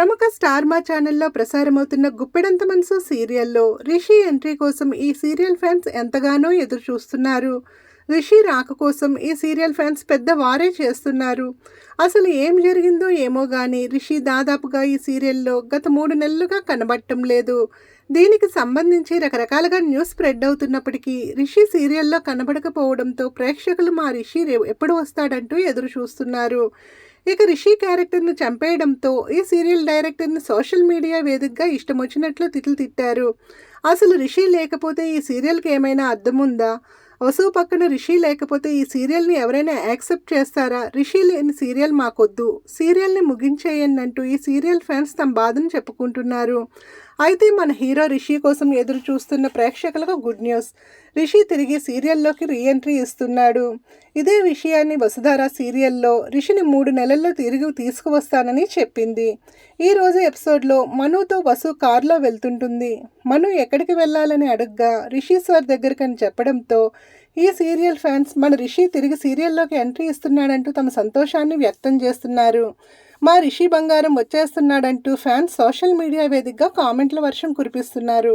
ప్రముఖ స్టార్ మా ఛానల్లో ప్రసారమవుతున్న గుప్పెడంత మనసు సీరియల్లో రిషి ఎంట్రీ కోసం ఈ సీరియల్ ఫ్యాన్స్ ఎంతగానో ఎదురు చూస్తున్నారు రిషి రాక కోసం ఈ సీరియల్ ఫ్యాన్స్ పెద్ద వారే చేస్తున్నారు. అసలు ఏం జరిగిందో ఏమో కానీ రిషి దాదాపుగా ఈ సీరియల్లో గత మూడు నెలలుగా కనబడటం లేదు. దీనికి సంబంధించి రకరకాలుగా న్యూస్ స్ప్రెడ్ అవుతున్నప్పటికీ రిషి సీరియల్లో కనబడకపోవడంతో ప్రేక్షకులు మా రిషి రే- ఎప్పుడు వస్తాడంటూ ఎదురు చూస్తున్నారు ఇక రిషి క్యారెక్టర్ను చంపేయడంతో ఈ సీరియల్ డైరెక్టర్ని సోషల్ మీడియా వేదికగా ఇష్టం వచ్చినట్లు తిట్లు తిట్టారు. అసలు రిషి లేకపోతే ఈ సీరియల్కి ఏమైనా అర్థం ఉందా వసు పక్కన రిషి లేకపోతే ఈ సీరియల్ని ఎవరైనా యాక్సెప్ట్ చేస్తారా? రిషి లేని సీరియల్ మాకొద్దు. సీరియల్ని ముగించేయండి అంటూ ఈ సీరియల్ ఫ్యాన్స్ తమ బాధను చెప్పుకుంటున్నారు. అయితే మన హీరో రిషి కోసం ఎదురు చూస్తున్న ప్రేక్షకులకు గుడ్ న్యూస్. రిషి తిరిగి సీరియల్లోకి రీఎంట్రీ ఇస్తున్నాడు. ఇదే విషయాన్ని వసుధార సీరియల్లో రిషిని మూడు నెలల్లో తిరిగి తీసుకువస్తానని చెప్పింది. ఈ రోజు ఎపిసోడ్లో మనుతో వసు కారులో వెళ్తుంటుంది. మను ఎక్కడికి వెళ్ళాలని అడగ్గా రిషి సార్ దగ్గరికని చెప్పడంతో ఈ సీరియల్ ఫ్యాన్స్ మన రిషి తిరిగి సీరియల్లోకి ఎంట్రీ ఇస్తున్నాడంటూ తమ సంతోషాన్ని వ్యక్తం చేస్తున్నారు. మా రిషి బంగారం వచ్చేస్తున్నాడంటూ ఫ్యాన్స్ సోషల్ మీడియా వేదికగా కామెంట్ల వర్షం కురిపిస్తున్నారు.